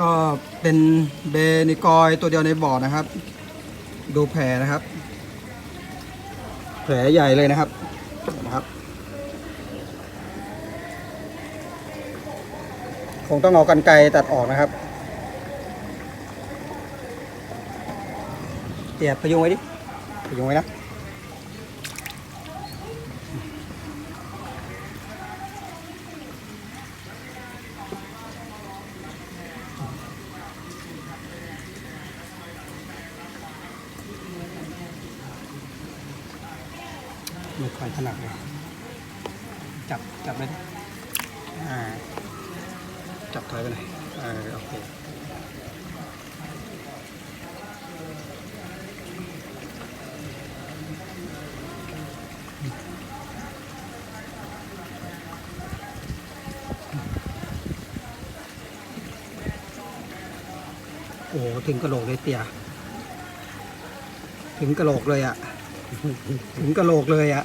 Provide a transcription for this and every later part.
ก็เป็นเบนิกอยตัวเดียวในบ่อนะครับ ดูแผลนะครับ แผลใหญ่เลยนะครับนะครับ คงต้องเอากันไกรตัดออกนะครับเตียบพยุงไว้ดิพยุงไว้นะ ไม่ค่อยถนัดเลย จับ จับไปดิอ่า จับถอยไปหน่อยโอเคโอ้ถึงกระโหลกเลยเตีย ถึงกระโหลกเลยอะ ถึงกระโหลกเลยอะ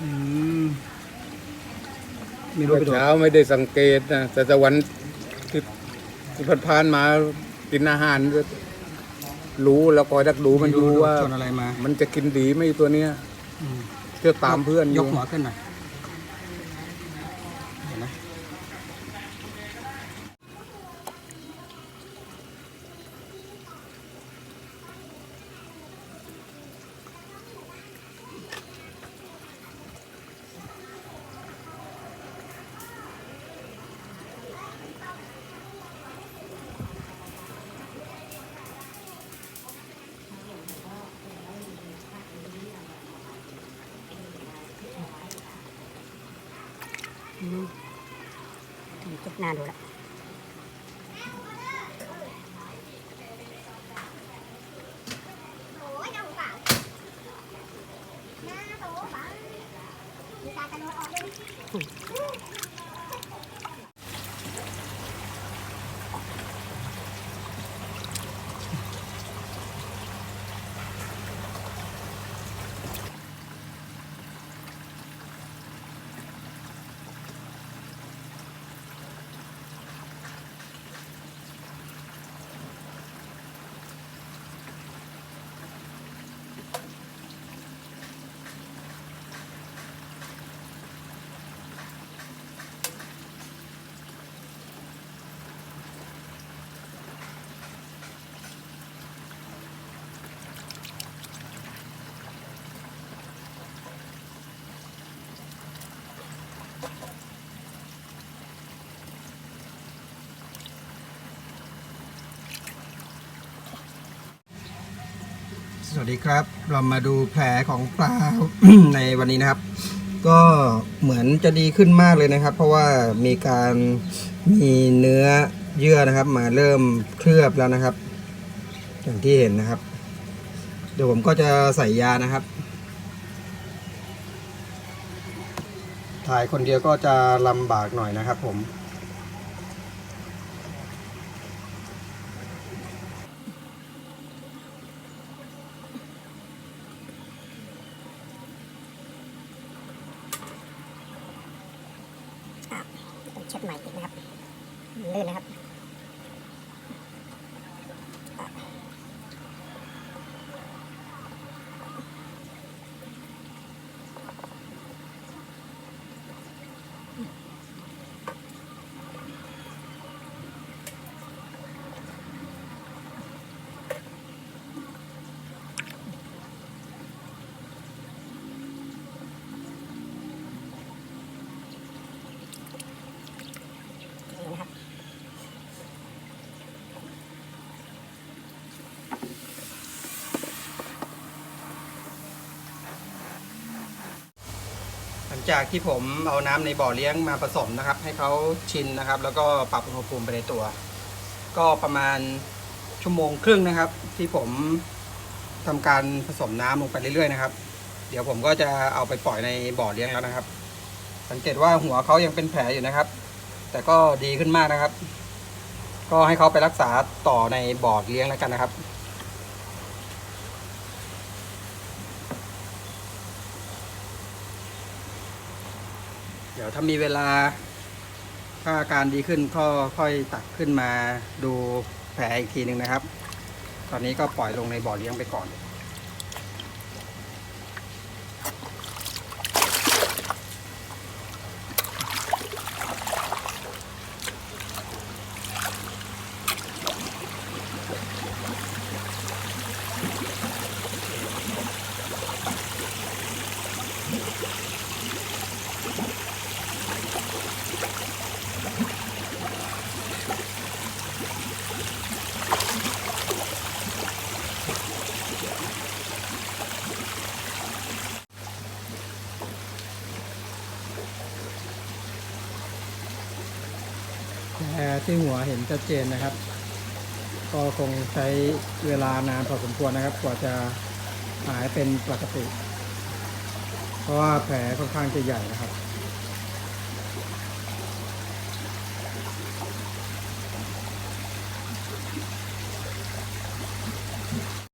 อืมไม่รู้เมื่อไปโดนเช้าไม่ได้สังเกตนะแต่ตะวันที่ที่ผ่านๆมากินอาหารก็รู้แล้วคอยดักดูมันดูว่า ชนอะไรมามันจะกินดีไหมตัวเนี้ยอืมเที่ยวตามเพื่อนอยยู่กหัวขึ้นหน่อย จุกหน้าดูละ วัสดีครับ เรามาดูแผลของปลา ในวันนี้นะครับ ก็เหมือนจะดีขึ้นมากเลยนะครับ เพราะว่ามีการมีเนื้อเยื่อนะครับ มาเริ่มเคลือบแล้วนะครับ อย่างที่เห็นนะครับ เดี๋ยวผมก็จะใส่ยานะครับ ถ่ายคนเดียวก็จะลำบากหน่อยนะครับผม เช็ดใหม่อีกนะครับลื่นนะครับ จากที่ผมเอาน้ำในบ่อเลี้ยงมาผสมนะครับ ให้เขาชินนะครับ แล้วก็ปรับอุณหภูมิไปในตัว ก็ประมาณชั่วโมงครึ่งนะครับ ที่ผมทำการผสมน้ำลงไปเรื่อยๆนะครับ เดี๋ยวผมก็จะเอาไปปล่อยในบ่อเลี้ยงแล้วนะครับ สังเกตว่าหัวเขายังเป็นแผลอยู่นะครับ แต่ก็ดีขึ้นมากนะครับ ก็ให้เขาไปรักษาต่อในบ่อเลี้ยงแล้วกันนะครับ เดี๋ยวถ้ามีเวลาถ้าอาการดีขึ้นก็ค่อยตักขึ้นมาดูแผลอีกทีหนึ่งนะครับ ตอนนี้ก็ปล่อยลงในบ่อเลี้ยงไปก่อน แผลที่หัวเห็นชัดเจนนะครับ ก็คงใช้เวลานานพอสมควรนะครับ กว่าจะหายเป็นปกติ เพราะว่าแผลค่อนข้างจะใหญ่นะครับ